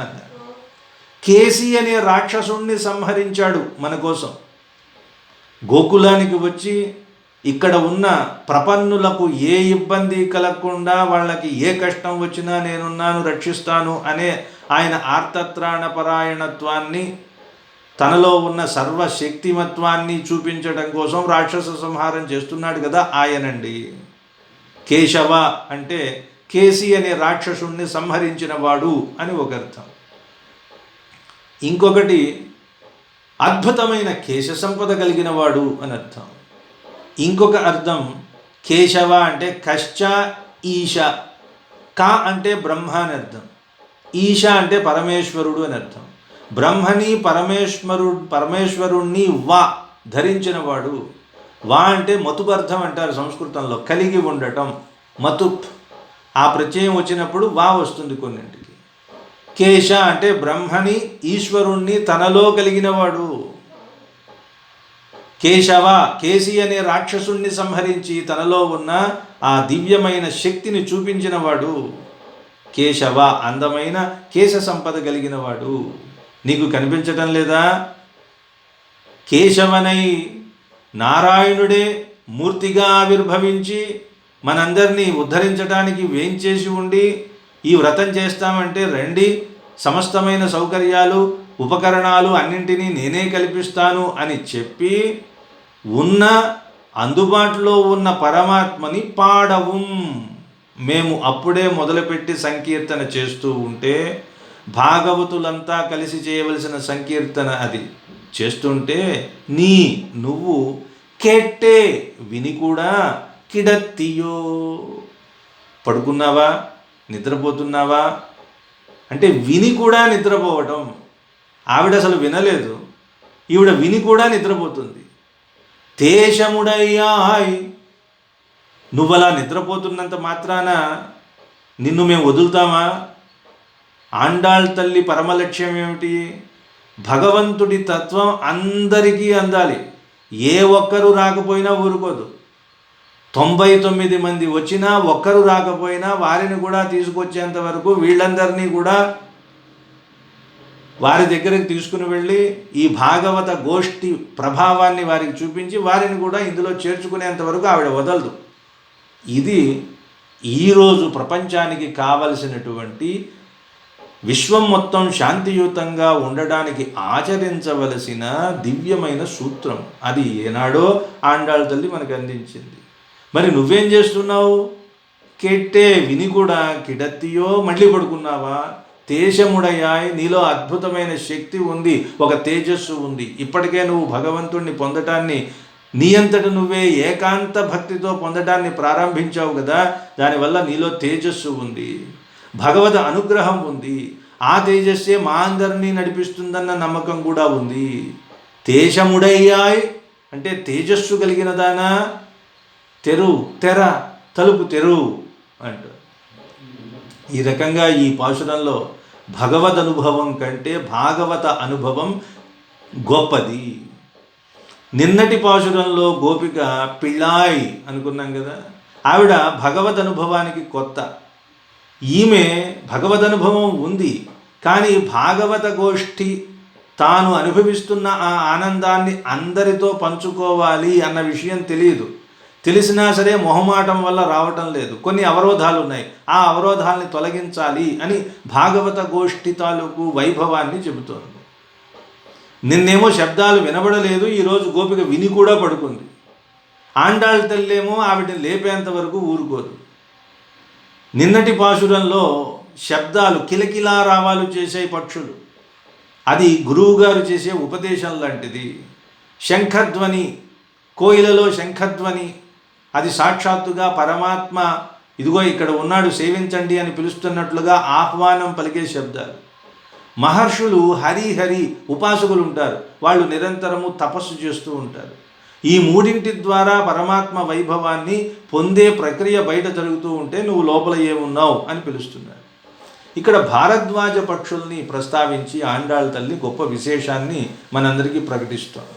అన్నారు కేసి అనే రాక్షసుణ్ణి సంహరించాడు మన కోసం. గోకులానికి వచ్చి ఇక్కడ ఉన్న ప్రపన్నులకు ఏ ఇబ్బంది కలగకుండా వాళ్ళకి ఏ కష్టం వచ్చినా నేనున్నాను రక్షిస్తాను అనే ఆయన ఆర్తత్రాణపరాయణత్వాన్ని తనలో ఉన్న సర్వశక్తిమత్వాన్ని చూపించడం కోసం రాక్షస సంహారం చేస్తున్నాడు కదా ఆయనండి. కేశవ అంటే కేసి అనే రాక్షసుణ్ణి సంహరించిన వాడు అని ఒక అర్థం. ఇంకొకటి అద్భుతమైన కేశ సంపద కలిగిన వాడు అని అర్థం. ఇంకొక అర్థం కేశవ అంటే కశ్చ ఈశ. కా అంటే బ్రహ్మ అని అర్థం. ఈశ అంటే పరమేశ్వరుడు అని అర్థం. బ్రహ్మని పరమేశ్వరుడు పరమేశ్వరుణ్ణి వా ధరించినవాడు. వా అంటే మతుపర్థం అంటారు సంస్కృతంలో కలిగి ఉండటం మతుప్. ఆ ప్రత్యయం వచ్చినప్పుడు వా వస్తుంది కొన్నింటికి. కేశ అంటే బ్రహ్మని ఈశ్వరుణ్ణి తనలో కలిగినవాడు. కేశవ కేసి అనే రాక్షసుణ్ణి సంహరించి తనలో ఉన్న ఆ దివ్యమైన శక్తిని చూపించినవాడు. కేశవ అందమైన కేశ సంపద కలిగినవాడు. నీకు కనిపించటం లేదా? కేశవనై నారాయణుడే మూర్తిగా ఆవిర్భవించి మనందరినీ ఉద్ధరించడానికి వేంచేసి ఉండి ఈ వ్రతం చేస్తామంటే రండి సమస్తమైన సౌకర్యాలు ఉపకరణాలు అన్నింటినీ నేనే కల్పిస్తాను అని చెప్పి ఉన్న అందుబాటులో ఉన్న పరమాత్మని పాడவும் మేము అప్పుడే మొదలుపెట్టి సంకీర్తన చేస్తూ ఉంటే భాగవతులంతా కలిసి చేయవలసిన సంకీర్తన అది. చేస్తుంటే నీ నువ్వు కెట్టే విని కూడా కిడత్తియో. పడుకున్నావా? నిద్రపోతున్నావా? అంటే విని కూడా నిద్రపోవటం. ఆవిడ అసలు వినలేదు. ఈవిడ విని కూడా నిద్రపోతుంది. తేషముడయ్యాయ్. నువ్వలా నిద్రపోతున్నంత మాత్రాన నిన్ను మేము వదులుతామా? ఆండాళ్ తల్లి పరమలక్ష్యం ఏమిటి? భగవంతుడి తత్వం అందరికీ అందాలి. ఏ ఒక్కరూ రాకపోయినా ఊరుకోదు. తొంభై తొమ్మిది మంది వచ్చినా ఒక్కరు రాకపోయినా వారిని కూడా తీసుకొచ్చేంత వరకు వీళ్ళందరినీ కూడా వారి దగ్గరికి తీసుకుని వెళ్ళి ఈ భాగవత గోష్ఠి ప్రభావాన్ని వారికి చూపించి వారిని కూడా ఇందులో చేర్చుకునేంత వరకు ఆవిడ వదలదు. ఇది ఈరోజు ప్రపంచానికి కావలసినటువంటి విశ్వం మొత్తం శాంతియుతంగా ఉండడానికి ఆచరించవలసిన దివ్యమైన సూత్రం. అది ఏనాడో ఆండాళ్ళ తల్లి మనకు అందించింది. మరి నువ్వేం చేస్తున్నావు? కెట్టే విని కూడా కిడత్తియో మళ్ళీ పడుకున్నావా? తేజముడయాయ్ నీలో అద్భుతమైన శక్తి ఉంది ఒక తేజస్సు ఉంది. ఇప్పటికే నువ్వు భగవంతుణ్ణి పొందటాన్ని నీ అంతట నువ్వే ఏకాంత భక్తితో పొందటాన్ని ప్రారంభించావు కదా? దానివల్ల నీలో తేజస్సు ఉంది భగవద్ అనుగ్రహం ఉంది ఆ తేజస్సే మా అందరినీ నడిపిస్తుందన్న నమ్మకం కూడా ఉంది. తేజముడయ్యాయ్ అంటే తేజస్సు కలిగిన తెరు తెర తలుపు తెరు అంటారు. ఈ రకంగా ఈ పాశురంలో భగవద్ అనుభవం కంటే భాగవత అనుభవం గొప్పది. నిన్నటి పాశురంలో గోపిక పిళ్ళాయి అనుకున్నాం కదా ఆవిడ భగవద్ అనుభవానికి కొత్త. ఈమె భగవద్ అనుభవం ఉంది కానీ భాగవత గోష్ఠి తాను అనుభవిస్తున్న ఆ ఆనందాన్ని అందరితో పంచుకోవాలి అన్న విషయం తెలియదు. తెలిసినా సరే మొహమాటం వల్ల రావటం లేదు. కొన్ని అవరోధాలు ఉన్నాయి ఆ అవరోధాలని తొలగించాలి అని భాగవత గోష్ఠి తాలూకు వైభవాన్ని చెబుతోంది. నిన్నేమో శబ్దాలు వినబడలేదు ఈరోజు గోపిక విని కూడా పడుకుంది. ఆండాళ్ళ తల్లేమో ఆవిడని లేపేంత వరకు ఊరుకోదు. నిన్నటి పాశురంలో శబ్దాలు కిలకిలా రావాలు చేసే పక్షులు. అది గురువుగారు చేసే ఉపదేశం లాంటిది. శంఖధ్వని కోయిలలో శంఖధ్వని అది సాక్షాత్తుగా పరమాత్మ ఇదిగో ఇక్కడ ఉన్నాడు సేవించండి అని పిలుస్తున్నట్లుగా ఆహ్వానం పలికే శబ్దాలు. మహర్షులు హరి హరి ఉపాసకులు ఉంటారు వాళ్ళు నిరంతరము తపస్సు చేస్తూ ఉంటారు. ఈ మూడింటి ద్వారా పరమాత్మ వైభవాన్ని పొందే ప్రక్రియ బయట జరుగుతూ ఉంటే నువ్వు లోపల ఏమున్నావు అని పిలుస్తున్నారు. ఇక్కడ భారద్వాజ పక్షుల్ని ప్రస్తావించి ఆండాళ్ తల్లి గొప్ప విశేషాన్ని మనందరికీ ప్రకటిస్తాడు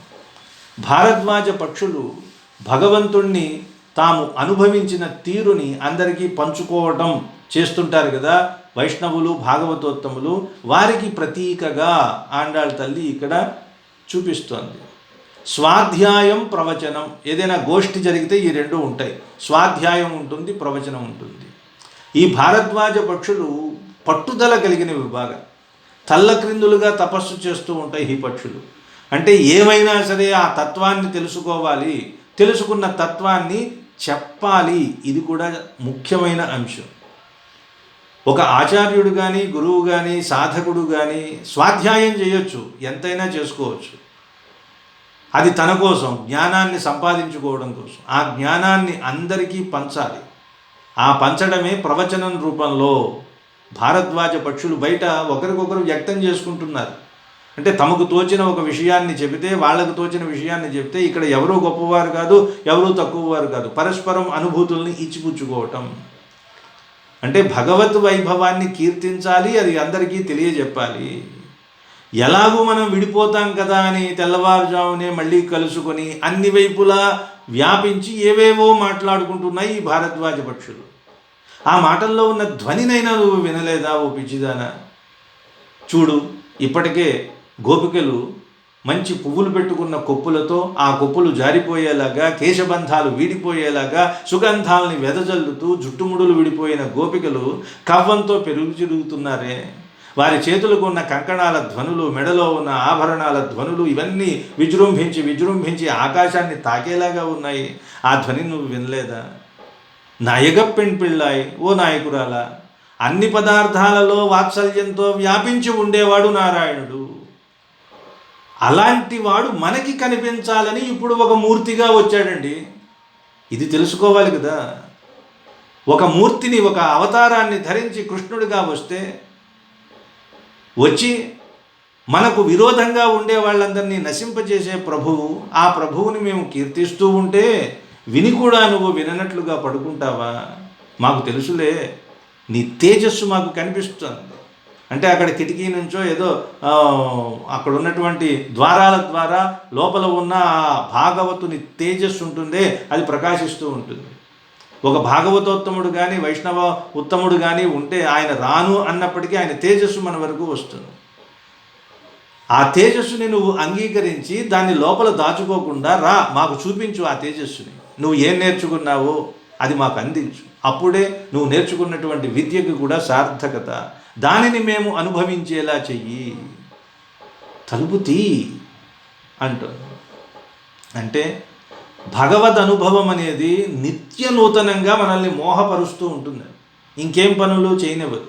భారద్వాజ పక్షులు భగవంతుణ్ణి తాము అనుభవించిన తీరుని అందరికీ పంచుకోవటం చేస్తుంటారు కదా. వైష్ణవులు భాగవతోత్తములు వారికి ప్రతీకగా ఆండాళ్ళ తల్లి ఇక్కడ చూపిస్తోంది. స్వాధ్యాయం ప్రవచనం. ఏదైనా గోష్ఠి జరిగితే ఈ రెండు ఉంటాయి. స్వాధ్యాయం ఉంటుంది ప్రవచనం ఉంటుంది. ఈ భారద్వాజ పక్షులు పట్టుదల కలిగినవి బాగా తల్లక్రిందులుగా తపస్సు చేస్తూ ఉంటాయి ఈ పక్షులు. అంటే ఏమైనా సరే ఆ తత్వాన్ని తెలుసుకోవాలి. తెలుసుకున్న తత్వాన్ని చెప్పాలి. ఇది కూడా ముఖ్యమైన అంశం. ఒక ఆచార్యుడు కానీ గురువు కానీ సాధకుడు కానీ స్వాధ్యాయం చేయొచ్చు. ఎంతైనా చేసుకోవచ్చు. అది తన కోసం జ్ఞానాన్ని సంపాదించుకోవడం కోసం. ఆ జ్ఞానాన్ని అందరికీ పంచాలి. ఆ పంచడమే ప్రవచనం రూపంలో భారద్వాజ పక్షులు బయట ఒకరికొకరు వ్యక్తం చేసుకుంటున్నారు. అంటే తమకు తోచిన ఒక విషయాన్ని చెబితే వాళ్ళకు తోచిన విషయాన్ని చెబితే ఇక్కడ ఎవరూ గొప్పవారు కాదు ఎవరూ తక్కువవారు కాదు. పరస్పరం అనుభూతుల్ని ఇచ్చిపుచ్చుకోవటం. అంటే భగవత్ వైభవాన్ని కీర్తించాలి అది అందరికీ తెలియజెప్పాలి. ఎలాగూ మనం విడిపోతాం కదా అని తెల్లవారుజామునే మళ్ళీ కలుసుకొని అన్ని వైపులా వ్యాపించి ఏవేవో మాట్లాడుకుంటున్నాయి ఈ భారద్వాజ పక్షులు. ఆ మాటల్లో ఉన్న ధ్వనినైనా నువ్వు వినలేదా ఓ పిచ్చిదానా? చూడు ఇప్పటికే గోపికలు మంచి పువ్వులు పెట్టుకున్న కొప్పులతో ఆ కొప్పులు జారిపోయేలాగా కేశబంధాలు వీడిపోయేలాగా సుగంధాలని వెదజల్లుతూ జుట్టుముడులు విడిపోయిన గోపికలు కవ్వంతో పెరుగు చిరుగుతున్నారే వారి చేతులకు ఉన్న కంకణాల ధ్వనులు మెడలో ఉన్న ఆభరణాల ధ్వనులు ఇవన్నీ విజృంభించి విజృంభించి ఆకాశాన్ని తాకేలాగా ఉన్నాయి. ఆ ధ్వని నువ్వు వినలేదా? నాయక పెణ్పిళ్ళాయ్ ఓ నాయకురాల అన్ని పదార్థాలలో వాత్సల్యంతో వ్యాపించి ఉండేవాడు నారాయణుడు. అలాంటి వాడు మనకి కనిపించాలని ఇప్పుడు ఒక మూర్తిగా వచ్చాడండి. ఇది తెలుసుకోవాలి కదా. ఒక మూర్తిని ఒక అవతారాన్ని ధరించి కృష్ణుడిగా వస్తే వచ్చి మనకు విరోధంగా ఉండే వాళ్ళందరినీ నశింపజేసే ప్రభువు ఆ ప్రభువుని మేము కీర్తిస్తూ ఉంటే విని కూడా నువ్వు విననట్లుగా పడుకుంటావా? మాకు తెలుసులే నీ తేజస్సు మాకు కనిపిస్తుంది. అంటే అక్కడ కిటికీ నుంచో ఏదో అక్కడ ఉన్నటువంటి ద్వారాల ద్వారా లోపల ఉన్న ఆ భాగవతుని తేజస్సు ఉంటుందే అది ప్రకాశిస్తూ ఉంటుంది. ఒక భాగవతోత్తముడు కానీ వైష్ణవ ఉత్తముడు కానీ ఉంటే ఆయన రాను అన్నప్పటికీ ఆయన తేజస్సు మన వరకు వస్తుంది. ఆ తేజస్సుని నువ్వు అంగీకరించి దాన్ని లోపల దాచుకోకుండా రా మాకు చూపించు ఆ తేజస్సుని. నువ్వు ఏం నేర్చుకున్నావో అది మాకు అందించు. అప్పుడే నువ్వు నేర్చుకున్నటువంటి విద్యకు కూడా సార్థకత. దానిని మేము అనుభవించేలా చెయ్యి. తలుపు తీ అంటుంది అంటే భగవద్ అనుభవం అనేది నిత్య నూతనంగా మనల్ని మోహపరుస్తూ ఉంటుంది. ఇంకేం పనులు చేయనివ్వదు.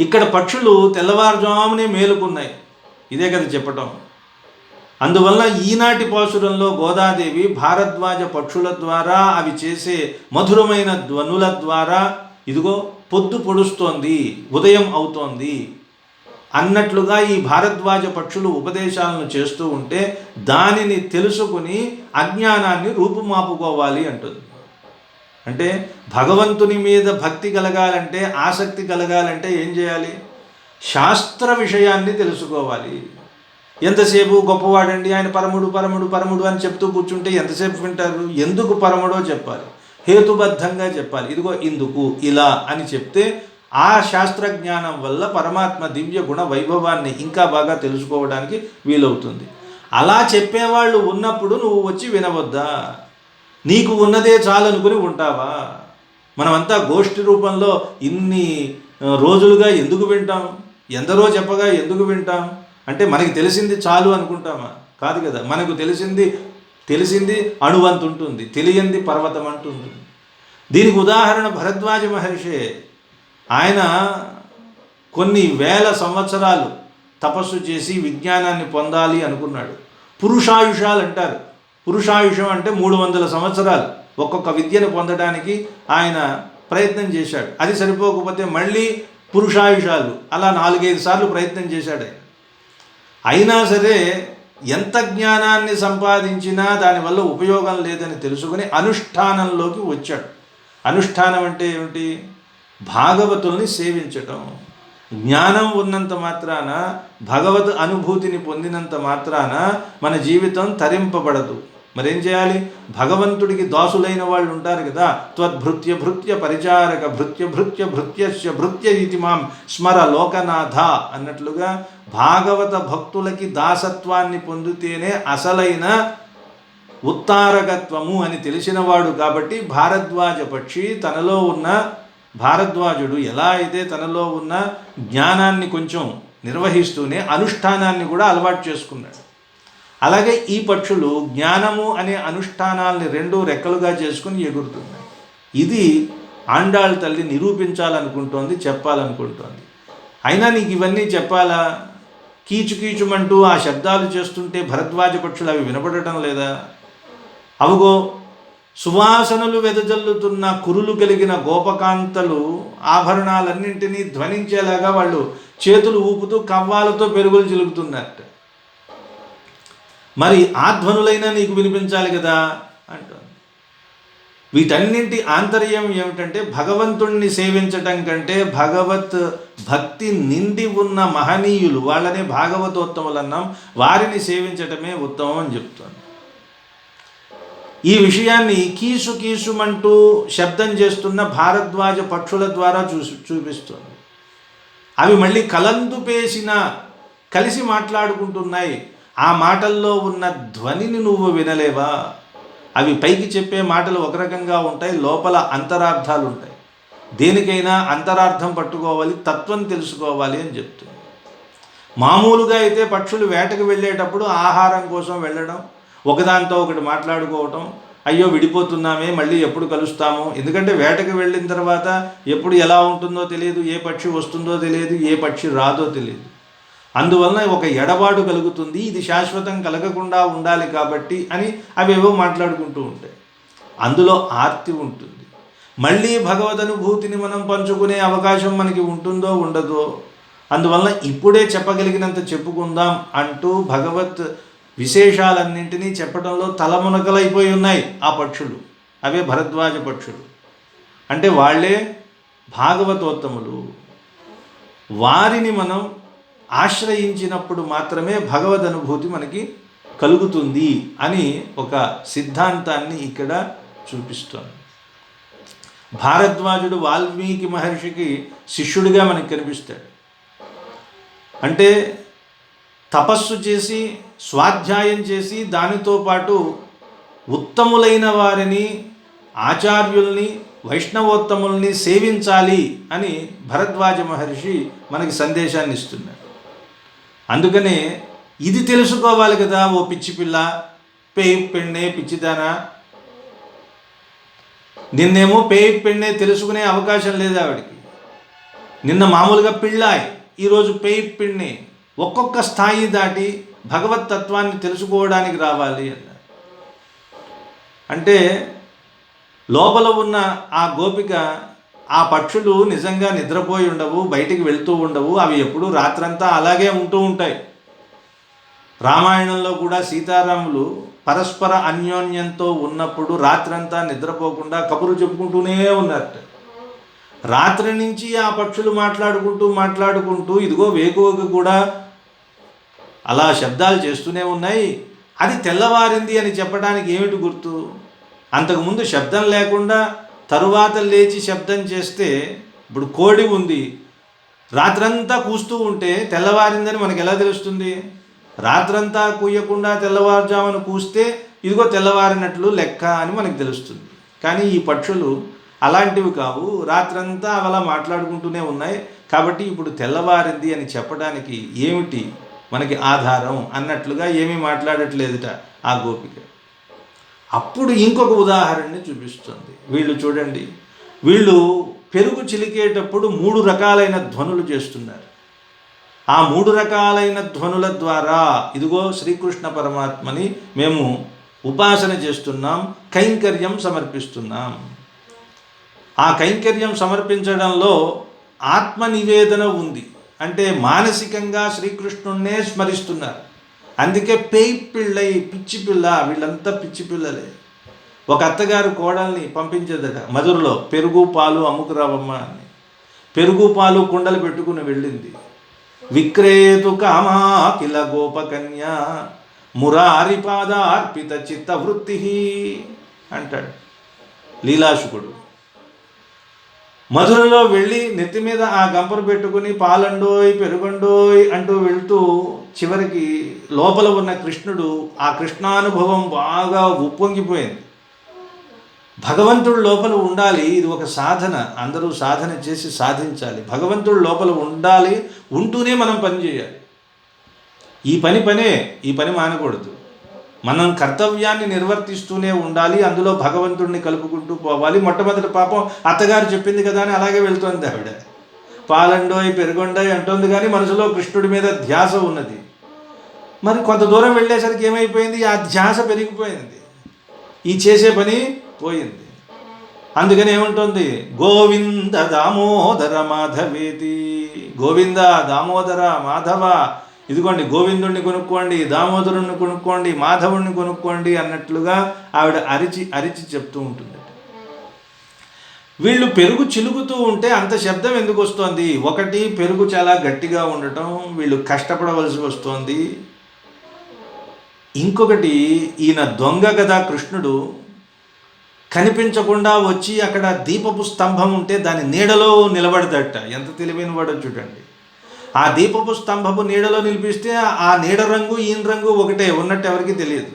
ఇక్కడ పక్షులు తెల్లవారుజామునే మేలుకున్నాయి. ఇదే కదా చెప్పటం. అందువల్ల ఈనాటి పాసురంలో గోదాదేవి భారద్వాజ పక్షుల ద్వారా అవి చేసే మధురమైన ధ్వనుల ద్వారా ఇదిగో పొద్దు పొడుస్తోంది ఉదయం అవుతోంది అన్నట్లుగా ఈ భారద్వాజ పక్షులు ఉపదేశాలను చేస్తూ ఉంటే దానిని తెలుసుకుని అజ్ఞానాన్ని రూపుమాపుకోవాలి అంటుంది. అంటే భగవంతుని మీద భక్తి కలగాలంటే ఆసక్తి కలగాలంటే ఏం చేయాలి? శాస్త్ర విషయాన్ని తెలుసుకోవాలి. ఎంతసేపు గొప్పవాడండి ఆయన పరముడు పరముడు పరముడు అని చెప్తూ కూర్చుంటే ఎంతసేపు వింటారు? ఎందుకు పరముడో చెప్పాలి. హేతుబద్ధంగా చెప్పాలి. ఇదిగో ఇందుకు ఇలా అని చెప్తే ఆ శాస్త్ర జ్ఞానం వల్ల పరమాత్మ దివ్య గుణ వైభవాన్ని ఇంకా బాగా తెలుసుకోవడానికి వీలవుతుంది. అలా చెప్పేవాళ్ళు ఉన్నప్పుడు నువ్వు వచ్చి వినవద్దా? నీకు ఉన్నదే చాలనుకుని ఉంటావా? మనమంతా గోష్ఠి రూపంలో ఇన్ని రోజులుగా ఎందుకు వింటాం? ఎందరో చెప్పగా ఎందుకు వింటాం? అంటే మనకి తెలిసింది చాలు అనుకుంటామా? కాదు కదా. మనకు తెలిసింది తెలిసింది అణువంత ఉంటుంది తెలియంది పర్వతం అంటుంది దీనికి ఉదాహరణ భరద్వాజ మహర్షే. ఆయన కొన్ని వేల సంవత్సరాలు తపస్సు చేసి విజ్ఞానాన్ని పొందాలి అనుకున్నాడు. పురుషాయుషాలు అంటారు. పురుషాయుషం అంటే మూడు వందల సంవత్సరాలు ఒక్కొక్క విద్యను పొందడానికి ఆయన ప్రయత్నం చేశాడు. అది సరిపోకపోతే మళ్ళీ పురుషాయుషాలు అలా నాలుగైదు సార్లు ప్రయత్నం చేశాడు అయినా సరే ఎంత జ్ఞానాన్ని సంపాదించినా దానివల్ల ఉపయోగం లేదని తెలుసుకుని అనుష్ఠానంలోకి వచ్చాడు. అనుష్ఠానం అంటే ఏమిటి? భాగవతుల్ని సేవించటం. జ్ఞానం ఉన్నంత మాత్రాన భగవత్ అనుభూతిని పొందినంత మాత్రాన మన జీవితం తరింపబడదు. మరేం చేయాలి? భగవంతుడికి దాసులైన వాళ్ళు ఉంటారు కదా త్వద్భృత్య భృత్య పరిచారక భృత్య భృత్య భృత్యస్య భృత్య ఇది మాం స్మర లోకనాథ అన్నట్లుగా భాగవత భక్తులకి దాసత్వాన్ని పొందితేనే అసలైన ఉత్తారకత్వము అని తెలిసినవాడు కాబట్టి భారద్వాజ పక్షి తనలో ఉన్న భారద్వాజుడు ఎలా అయితే తనలో ఉన్న జ్ఞానాన్ని కొంచెం నిర్వహిస్తూనే అనుష్ఠానాన్ని కూడా అలవాటు చేసుకున్నాడు. అలాగే ఈ పక్షులు జ్ఞానము అనే అనుష్ఠానాల్ని రెండు రెక్కలుగా చేసుకుని ఎగురుతున్నాయి. ఇది ఆండాళ్ళ తల్లి నిరూపించాలనుకుంటోంది చెప్పాలనుకుంటోంది. అయినా నీకు ఇవన్నీ చెప్పాలా? కీచుకీచుమంటూ ఆ శబ్దాలు చేస్తుంటే భరద్వాజ పక్షులు అవి వినపడటం లేదా? అవుగో సువాసనలు వెదజల్లుతున్న కురులు కలిగిన గోపకాంతలు ఆభరణాలన్నింటినీ ధ్వనించేలాగా వాళ్ళు చేతులు ఊపుతూ కవ్వాలతో పెరుగులు చిలుకుతున్నట్ట. మరి ఆ ధ్వనులైనా నీకు వినిపించాలి కదా అంటుంది వీటన్నింటి ఆంతర్యం ఏమిటంటే భగవంతుణ్ణి సేవించటం కంటే భగవత్ భక్తి నిండి ఉన్న మహనీయులు వాళ్ళనే భాగవతోత్తములు అన్నాం వారిని సేవించటమే ఉత్తమం అని చెప్తోంది ఈ విషయాన్ని కీసు కీసుమంటూ శబ్దం చేస్తున్న భారద్వాజ పక్షుల ద్వారా చూసి చూపిస్తుంది. అవి మళ్ళీ కలందు పేసిన కలిసి మాట్లాడుకుంటున్నాయి. ఆ మాటల్లో ఉన్న ధ్వనిని నువ్వు వినలేవా? అవి పైకి చెప్పే మాటలు ఒక రకంగా ఉంటాయి లోపల అంతరార్థాలు ఉంటాయి. దేనికైనా అంతరార్థం పట్టుకోవాలి తత్వం తెలుసుకోవాలి అని చెప్తుంది. మామూలుగా అయితే పక్షులు వేటకు వెళ్ళేటప్పుడు ఆహారం కోసం వెళ్ళడం ఒకదాంతో ఒకటి మాట్లాడుకోవటం అయ్యో విడిపోతున్నామే మళ్ళీ ఎప్పుడు కలుస్తాము? ఎందుకంటే వేటకు వెళ్ళిన తర్వాత ఎప్పుడు ఎలా ఉంటుందో తెలియదు ఏ పక్షి వస్తుందో తెలియదు ఏ పక్షి రాదో తెలియదు. అందువలన ఒక ఎడబాటు కలుగుతుంది ఇది శాశ్వతం కలగకుండా ఉండాలి కాబట్టి అని అవేవో మాట్లాడుకుంటూ ఉంటాయి. అందులో ఆర్తి ఉంటుంది. మళ్ళీ భగవద్ అనుభూతిని మనం పంచుకునే అవకాశం మనకి ఉంటుందో ఉండదో అందువలన ఇప్పుడే చెప్పగలిగినంత చెప్పుకుందాం అంటూ భగవత్ విశేషాలన్నింటినీ చెప్పడంలో తలమునకలైపోయి ఉన్నాయి ఆ పక్షులు. అవే భరద్వాజ పక్షులు. అంటే వాళ్ళే భాగవతోత్తములు. వారిని మనం ఆశ్రయించినప్పుడు మాత్రమే భగవద్ అనుభూతి మనకి కలుగుతుంది అని ఒక సిద్ధాంతాన్ని ఇక్కడ చూపిస్తోంది. భారద్వాజుడు వాల్మీకి మహర్షికి శిష్యుడిగా మనకి కనిపిస్తాడు. అంటే తపస్సు చేసి స్వాధ్యాయం చేసి దానితో పాటు ఉత్తములైన వారిని ఆచార్యుల్ని వైష్ణవోత్తముల్ని సేవించాలి అని భరద్వాజ మహర్షి మనకి సందేశాన్ని ఇస్తున్నాడు అందుకనే ఇది తెలుసుకోవాలి కదా ఓ పిచ్చి పిల్ల పేయి పెన్నే పిచ్చిదానా? నిన్నేమో పేయి పెన్నే తెలుసుకునే అవకాశం లేదు ఆవిడికి. నిన్న మామూలుగా పిళ్ళాయి ఈరోజు పేయి పిన్నే. ఒక్కొక్క స్థాయి దాటి భగవత్ తత్వాన్ని తెలుసుకోవడానికి రావాలి అన్నారు. అంటే లోపల ఉన్న ఆ గోపిక ఆ పక్షులు నిజంగా నిద్రపోయి ఉండవు బయటికి వెళ్తూ ఉండవు. అవి ఎప్పుడూ రాత్రంతా అలాగే ఉంటూ ఉంటాయి. రామాయణంలో కూడా సీతారాములు పరస్పర అన్యోన్యంతో ఉన్నప్పుడు రాత్రంతా నిద్రపోకుండా కబురు చెప్పుకుంటూనే ఉన్నారట. రాత్రి నుంచి ఆ పక్షులు మాట్లాడుకుంటూ మాట్లాడుకుంటూ ఇదిగో వేకువకు కూడా అలా శబ్దాలు చేస్తూనే ఉన్నాయి. అది తెల్లవారింది అని చెప్పడానికి ఏమిటి గుర్తు? అంతకుముందు శబ్దం లేకుండా తరువాత లేచి శబ్దం చేస్తే ఇప్పుడు కోడి ఉంది. రాత్రంతా కూస్తూ ఉంటే తెల్లవారిందని మనకు ఎలా తెలుస్తుంది? రాత్రంతా కూయకుండా తెల్లవారుజామున కూస్తే ఇదిగో తెల్లవారినట్లు లెక్క అని మనకు తెలుస్తుంది. కానీ ఈ పక్షులు అలాంటివి కావు. రాత్రంతా అలా మాట్లాడుకుంటూనే ఉన్నాయి. కాబట్టి ఇప్పుడు తెల్లవారింది అని చెప్పడానికి ఏమిటి మనకి ఆధారం అన్నట్లుగా ఏమీ మాట్లాడట్లేదుట ఆ గోపిక. అప్పుడు ఇంకొక ఉదాహరణని చూపిస్తుంది. వీళ్ళు చూడండి. వీళ్ళు పెరుగు చిలికేటప్పుడు మూడు రకాలైన ధ్వనులు చేస్తున్నారు. ఆ మూడు రకాలైన ధ్వనుల ద్వారా ఇదిగో శ్రీకృష్ణ పరమాత్మని మేము ఉపాసన చేస్తున్నాం కైంకర్యం సమర్పిస్తున్నాం. ఆ కైంకర్యం సమర్పించడంలో ఆత్మ నివేదన ఉంది. అంటే మానసికంగా శ్రీకృష్ణుణ్ణే స్మరిస్తున్నారు. అందుకే పేయి పిళ్ళై పిచ్చి పిల్ల వీళ్ళంతా పిచ్చి పిల్లలే. ఒక అత్తగారు కోడల్ని పంపించేదట మధురలో పెరుగు పాలు అమ్ముకురావమ్మ అని. పెరుగు పాలు కుండలు పెట్టుకుని వెళ్ళింది. విక్రేతు కామా కిల గోపకన్య మురారిపాద అర్పిత చిత్తవృత్తి అంటాడు లీలాశుకుడు. మధురలో వెళ్ళి నెత్తి మీద ఆ గంపను పెట్టుకుని పాలండోయ్ పెరుగండోయ్ అంటూ వెళ్తూ చివరికి లోపల ఉన్న కృష్ణుడు ఆ కృష్ణానుభవం బాగా ఉప్పొంగిపోయింది. భగవంతుడు లోపల ఉండాలి ఇది ఒక సాధన. అందరూ సాధన చేసి సాధించాలి. భగవంతుడు లోపల ఉండాలి ఉంటూనే మనం పని చేయాలి. ఈ పని పనే ఈ పని మానకూడదు. మనం కర్తవ్యాన్ని నిర్వర్తిస్తూనే ఉండాలి అందులో భగవంతుడిని కలుపుకుంటూ పోవాలి. మొట్టమొదటి పాపం అత్తగారు చెప్పింది కదా అని అలాగే వెళ్తోంది ఆవిడ. పాలండోయ్ పెరుగొండోయ్ అంటోంది కానీ మనసులో కృష్ణుడి మీద ధ్యాస ఉన్నది. మరి కొంత దూరం వెళ్ళేసరికి ఏమైపోయింది? ఆ ధ్యాస పెరిగిపోయింది. ఈ చేసే పని పోయింది. అందుకని ఏముంటుంది? గోవింద దామోదర మాధవేతి. గోవింద దామోదర మాధవ. ఇదిగోండి గోవిందుణ్ణి కొనుక్కోండి దామోదరుణ్ణి కొనుక్కోండి మాధవుణ్ణి కొనుక్కోండి అన్నట్లుగా ఆవిడ అరిచి అరిచి చెప్తూ ఉంటుంది. వీళ్ళు పెరుగు చిలుగుతూ ఉంటే అంత శబ్దం ఎందుకు వస్తోంది? ఒకటి పెరుగు చాలా గట్టిగా ఉండటం వీళ్ళు కష్టపడవలసి వస్తోంది. ఇంకొకటి ఈయన దొంగ కదా కృష్ణుడు కనిపించకుండా వచ్చి అక్కడ దీపపు స్తంభం ఉంటే దాని నీడలో నిలబడదట. ఎంత తెలివైన వాడో చూడండి. ఆ దీపపు స్తంభపు నీడలో నిలిపిస్తే ఆ నీడ రంగు ఈయన రంగు ఒకటే ఉన్నట్టు ఎవరికి తెలియదు.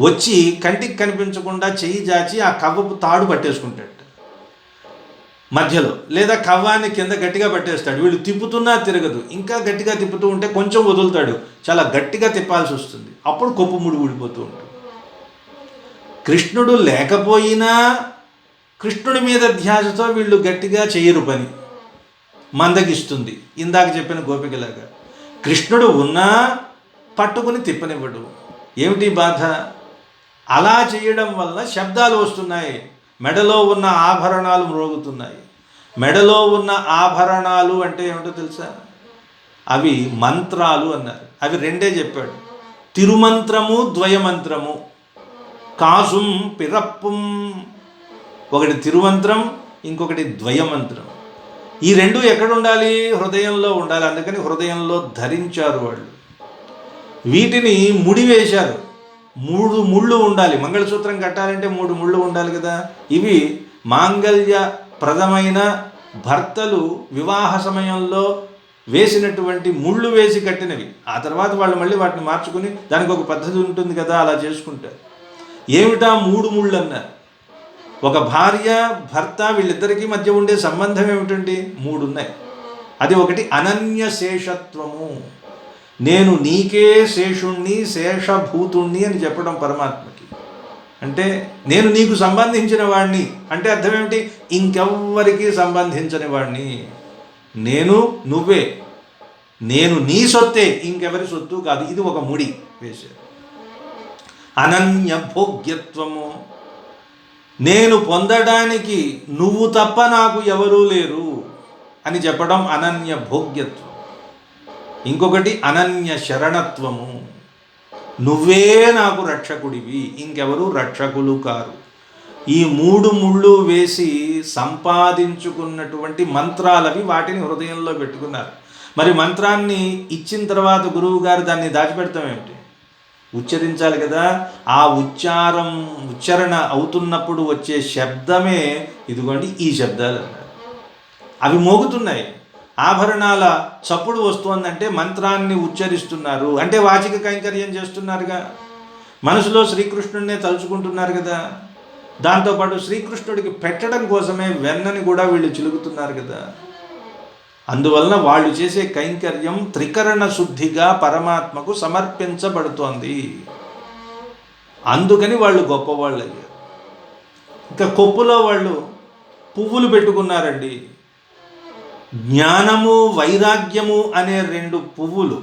వచ్చి కంటికి కనిపించకుండా చెయ్యి జాచి ఆ కవ్వపు తాడు పట్టేసుకుంటాడు. మధ్యలో. లేదా కవ్వాన్ని కింద గట్టిగా పట్టేస్తాడు. వీళ్ళు తిప్పుతున్నా తిరగదు. ఇంకా గట్టిగా తిప్పుతూ ఉంటే కొంచెం వదులుతాడు. చాలా గట్టిగా తిప్పాల్సి వస్తుంది. అప్పుడు కొప్పు ముడి ఊడిపోతూ ఉంటాడు కృష్ణుడు లేకపోయినా కృష్ణుడి మీద ధ్యాసతో వీళ్ళు గట్టిగా చేయరు పని. మందగిస్తుంది. ఇందాక చెప్పిన గోపికలాగా. కృష్ణుడు ఉన్నా పట్టుకుని తిప్పనివ్వడు. ఏమిటి బాధ? అలా చేయడం వల్ల శబ్దాలు వస్తున్నాయి. మెడలో ఉన్న ఆభరణాలు మ్రోగుతున్నాయి. మెడలో ఉన్న ఆభరణాలు అంటే ఏమిటో తెలుసా? అవి మంత్రాలు అన్నారు. అవి రెండే చెప్పాడు. తిరుమంత్రము ద్వయమంత్రము. కాసుం పిరప్పుం. ఒకటి తిరుమంత్రం ఇంకొకటి ద్వయమంత్రం. ఈ రెండు ఎక్కడ ఉండాలి హృదయంలో ఉండాలి. అందుకని హృదయంలో ధరించారు వాళ్ళు. వీటిని ముడి వేశారు మూడు ముళ్ళు ఉండాలి. మంగళసూత్రం కట్టాలంటే మూడు ముళ్ళు ఉండాలి కదా. ఇవి మాంగళ్య ప్రదమైన భర్తలు వివాహ సమయంలో వేసినటువంటి ముళ్ళు వేసి కట్టినవి. ఆ తర్వాత వాళ్ళు మళ్ళీ వాటిని మార్చుకుని దానికి ఒక పద్ధతి ఉంటుంది కదా అలా చేసుకుంటారు. ఏమిటా మూడు ముళ్ళు అన్నారు ఒక భార్య భర్త వీళ్ళిద్దరికీ మధ్య ఉండే సంబంధం ఏమిటండి? మూడు ఉన్నాయి అది ఒకటి అనన్య శేషత్వము. నేను నీకే శేషుణ్ణి శేషభూతుణ్ణి అని చెప్పడం పరమాత్మకి. అంటే నేను నీకు సంబంధించిన వాడిని అంటే అర్థం ఏమిటి? ఇంకెవ్వరికి సంబంధించని వాడిని నేను నువ్వే. నేను నీ సొత్తే. ఇంకెవరి సొత్తు కాదు. ఇది ఒక ముడి వేశారు. అనన్య భోగ్యత్వము నేను పొందడానికి నువ్వు తప్ప నాకు ఎవరూ లేరు అని చెప్పడం అనన్య భోగ్యత్వం ఇంకొకటి అనన్య శరణత్వము నువ్వే నాకు రక్షకుడివి ఇంకెవరు రక్షకులు కారు. ఈ మూడు ముళ్ళు వేసి సంపాదించుకున్నటువంటి మంత్రాలవి వాటిని హృదయంలో పెట్టుకున్నారు. మరి మంత్రాన్ని ఇచ్చిన తర్వాత గురువు గారు దాన్ని దాచిపెడతామేమిటి? ఉచ్చరించాలి కదా. ఆ ఉచ్చారం ఉచ్చారణ అవుతున్నప్పుడు వచ్చే శబ్దమే ఇదిగోండి ఈ శబ్దాలు అన్నారు. అవి మోగుతున్నాయి. ఆభరణాల చప్పుడు వస్తుందంటే మంత్రాన్ని ఉచ్చరిస్తున్నారు. అంటే వాచిక కైంకర్యం చేస్తున్నారుగా. మనసులో శ్రీకృష్ణుడినే తలుచుకుంటున్నారు కదా. దాంతోపాటు శ్రీకృష్ణుడికి పెట్టడం కోసమే వెన్నని కూడా వీళ్ళు చిలుకుతున్నారు కదా. అందువలన వాళ్ళు చేసే కైంకర్యం త్రికరణ శుద్ధిగా పరమాత్మకు సమర్పించబడుతోంది. అందుకని వాళ్ళు గొప్పవాళ్ళు అయ్యారు ఇంకా కొప్పులో వాళ్ళు పువ్వులు పెట్టుకున్నారండి. జ్ఞానము వైరాగ్యము అనే రెండు పువ్వులు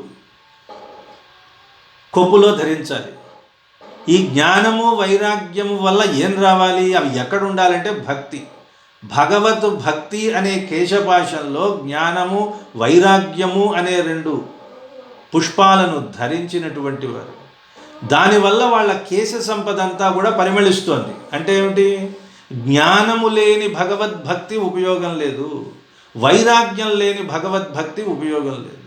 కొప్పులో ధరించాలి. ఈ జ్ఞానము వైరాగ్యము వల్ల ఏం రావాలి? అవి ఎక్కడ ఉండాలంటే భక్తి. భగవత్ భక్తి అనే కేశభాషంలో జ్ఞానము వైరాగ్యము అనే రెండు పుష్పాలను ధరించినటువంటి వారు. దానివల్ల వాళ్ళ కేశ సంపద అంతా కూడా పరిమళిస్తోంది. అంటే ఏమిటి? జ్ఞానము లేని భగవద్భక్తి ఉపయోగం లేదు. వైరాగ్యం లేని భగవద్భక్తి ఉపయోగం లేదు.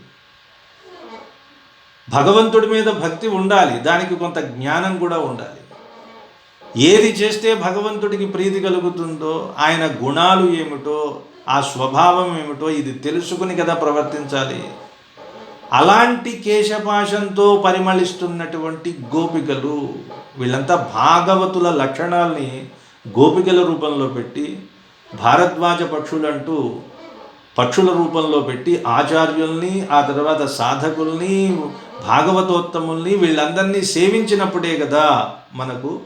భగవంతుడి మీద భక్తి ఉండాలి. దానికి కొంత జ్ఞానం కూడా ఉండాలి. ఏది చేస్తే భగవంతుడికి ప్రీతి కలుగుతుందో ఆయన గుణాలు ఏమిటో ఆ స్వభావం ఏమిటో ఇది తెలుసుకుని కదా ప్రవర్తించాలి. అలాంటి కేశపాశంతో పరిమళిస్తున్నటువంటి గోపికలు వీళ్ళంతా భాగవతుల లక్షణాల్ని గోపికల రూపంలో పెట్టి భారద్వాజ పక్షులంటూ పక్షుల రూపంలో పెట్టి ఆచార్యుల్ని ఆ తర్వాత సాధకుల్ని భాగవతోత్తముల్ని వీళ్ళందరినీ సేవించినప్పుడే కదా మనకు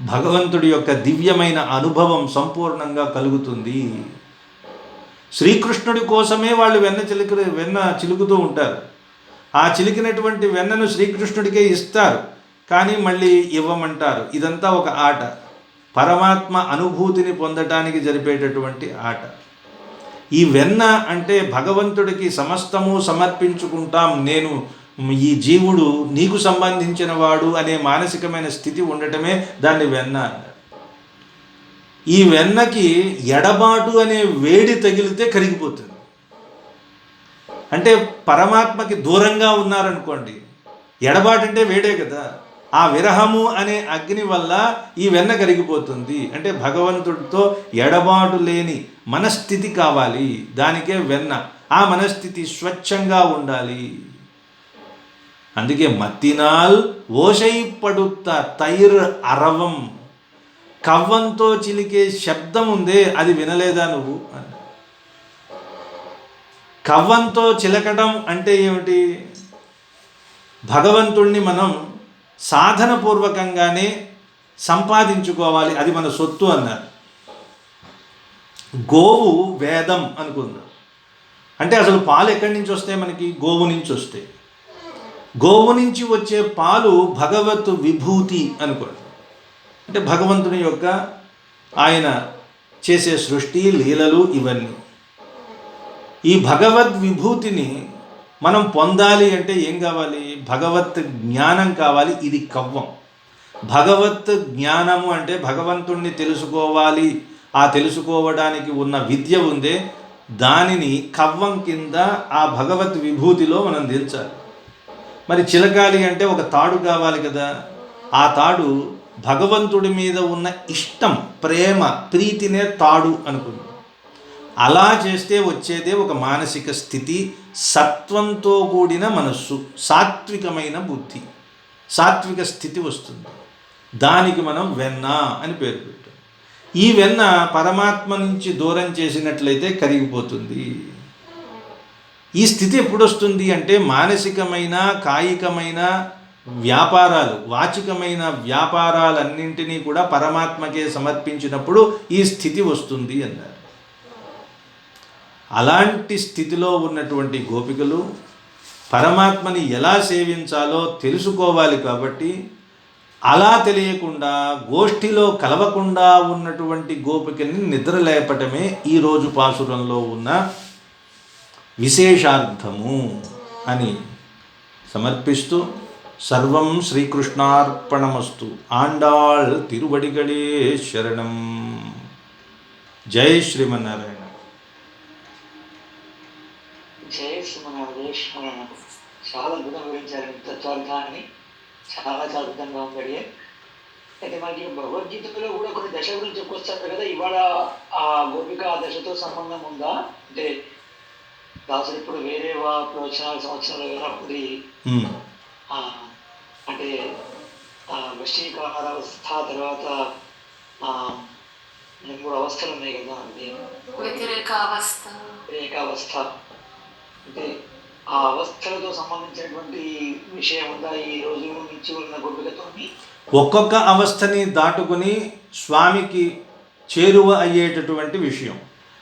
భగవంతుడి యొక్క దివ్యమైన అనుభవం సంపూర్ణంగా కలుగుతుంది. శ్రీకృష్ణుడి కోసమే వాళ్ళు వెన్న చిలుకు వెన్న చిలుకుతూ ఉంటారు. ఆ చిలికినటువంటి వెన్నను శ్రీకృష్ణుడికే ఇస్తారు కానీ మళ్ళీ ఇవ్వమంటారు. ఇదంతా ఒక ఆట. పరమాత్మ అనుభూతిని పొందటానికి జరిపేటటువంటి ఆట. ఈ వెన్న అంటే భగవంతుడికి సమస్తము సమర్పించుకుంటాం నేను ఈ జీవుడు నీకు సంబంధించిన వాడు అనే మానసికమైన స్థితి ఉండటమే దాన్ని వెన్న ఈ వెన్నకి ఎడబాటు అనే వేడి తగిలితే కరిగిపోతుంది. అంటే పరమాత్మకి దూరంగా ఉన్నారనుకోండి ఎడబాటు అంటే వేడే కదా ఆ విరహము అనే అగ్ని వల్ల ఈ వెన్న కరిగిపోతుంది. అంటే భగవంతుడితో ఎడబాటు లేని మనస్థితి కావాలి దానికే వెన్న. ఆ మనస్థితి స్వచ్ఛంగా ఉండాలి. అందుకే మత్తినాల్ ఓషై పడుత తైర్ అరవం. కవ్వంతో చిలికే శబ్దం ఉందే అది వినలేదా నువ్వు? అని. కవ్వంతో చిలకడం అంటే ఏమిటి? భగవంతుణ్ణి మనం సాధనపూర్వకంగానే సంపాదించుకోవాలి అది మన సొత్తు అన్నారు. గోవు వేదం అనుకుందాం. అంటే అసలు పాలు ఎక్కడి నుంచి వస్తాయి మనకి? గోవు నుంచి వస్తాయి. గోవు నుంచి వచ్చే పాలు భగవత్ విభూతి అనుకోండి. అంటే భగవంతుని యొక్క ఆయన చేసే సృష్టి లీలలు ఇవన్నీ. ఈ భగవద్ విభూతిని మనం పొందాలి అంటే ఏం కావాలి? భగవత్ జ్ఞానం కావాలి ఇది కవ్వం. భగవత్ జ్ఞానము అంటే భగవంతుణ్ణి తెలుసుకోవాలి. ఆ తెలుసుకోవడానికి ఉన్న విద్య ఉందే దానిని కవ్వం కింద ఆ భగవత్ విభూతిలో మనం దించాలి. మరి చిలకాలి అంటే ఒక తాడు కావాలి కదా. ఆ తాడు భగవంతుడి మీద ఉన్న ఇష్టం ప్రేమ ప్రీతినే తాడు అనుకుంది. అలా చేస్తే వచ్చేదే ఒక మానసిక స్థితి సత్వంతో కూడిన మనస్సు సాత్వికమైన బుద్ధి సాత్విక స్థితి వస్తుంది. దానికి మనం వెన్న అని పేరు పెట్టాం. ఈ వెన్న పరమాత్మ నుంచి దూరం చేసినట్లయితే కరిగిపోతుంది. ఈ స్థితి ఎప్పుడు వస్తుంది అంటే మానసికమైన కాయికమైన వ్యాపారాలు వాచికమైన వ్యాపారాలన్నింటినీ కూడా పరమాత్మకే సమర్పించినప్పుడు ఈ స్థితి వస్తుంది అన్నారు. అలాంటి స్థితిలో ఉన్నటువంటి గోపికలు పరమాత్మని ఎలా సేవించాలో తెలుసుకోవాలి కాబట్టి అలా తెలియకుండా గోష్ఠిలో కలవకుండా ఉన్నటువంటి గోపికల్ని నిద్ర లేపటమే ఈరోజు పాసురంలో ఉన్న విశేషార్థము అని సమర్పిస్తూ సర్వం శ్రీకృష్ణార్పణమస్తు ఆండాళ్ తిరువడిగడే శరణం. జై శ్రీమన్నారాయణ. జయ శ్రీమన్నారాయణ. చాలా అద్భుతం వివరించారు తత్వార్థాన్ని చాలా చాలా అద్భుతంగా ఉంది అయితే మనకి భగవద్గీతలో కూడా కొన్ని దశ గురించి చెప్పుకొస్తారు కదా. ఇవాళ ఆ గోపిక ఆ దశతో సంబంధం ఉందా? అంటే దాసులు ఇప్పుడు వేరే వా ప్రవచనాలు సంవత్సరాలు వెళ్ళినప్పుడు అంటే అవస్థ తర్వాత ఆ, మూడు అవస్థలు ఉన్నాయి కదా అది వ్యతిరేక అవస్థ ఏకావస్థ అంటే ఆ అవస్థలతో సంబంధించినటువంటి విషయం ఉందా ఈ రోజు నుంచి ఉన్న గొప్పలతో ఒక్కొక్క అవస్థని దాటుకుని స్వామికి చేరువ అయ్యేటటువంటి విషయం.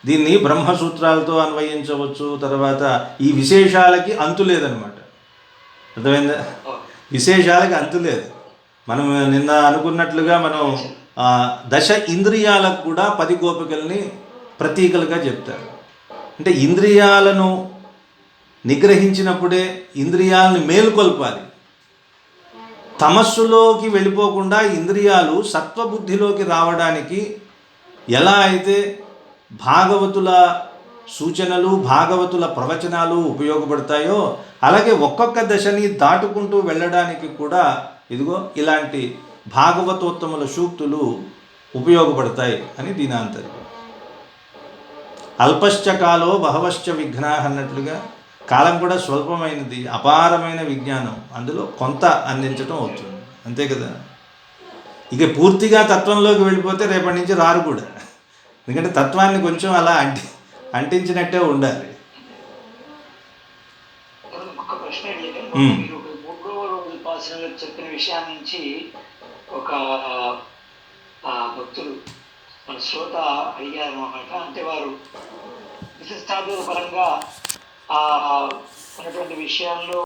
దీన్ని బ్రహ్మసూత్రాలతో అన్వయించవచ్చు. తర్వాత ఈ విశేషాలకి అంతు లేదనమాట అర్థమైందా? విశేషాలకి అంతు లేదు. మనం నిన్న అనుకున్నట్లుగా మనం దశ ఇంద్రియాలకు కూడా పది గోపికల్ని ప్రతీకలుగా చెప్తారు. అంటే ఇంద్రియాలను నిగ్రహించినప్పుడే ఇంద్రియాలను మేలుకొల్పాలి. తమస్సులోకి వెళ్ళిపోకుండా ఇంద్రియాలు సత్వబుద్ధిలోకి రావడానికి ఎలా అయితే భాగవతుల సూచనలు భాగవతుల ప్రవచనాలు ఉపయోగపడతాయో అలాగే ఒక్కొక్క దశని దాటుకుంటూ వెళ్ళడానికి కూడా ఇదిగో ఇలాంటి భాగవతోత్తముల సూక్తులు ఉపయోగపడతాయి అని దీని ఆంతర్యం అల్పశ్చ కాలో బహవశ్చ విఘ్నా అన్నట్లుగా కాలం కూడా స్వల్పమైనది అపారమైన విజ్ఞానం. అందులో కొంత అందించడం అవుతుంది. అంతే కదా? ఇక పూర్తిగా తత్వంలోకి వెళ్ళిపోతే రేపటి నుంచి రారు కూడా. ఎందుకంటే తత్వాన్ని కొంచెం అలా అంటి అంటించినట్టే ఉండాలి. చెప్పిన విషయం నుంచి ఒక భక్తులు మన శ్రోత అడిగారు అన్నమాట. అంటే వారు విశిష్టాద్వైత పరంగా ఆ ఉన్నటువంటి విషయాల్లో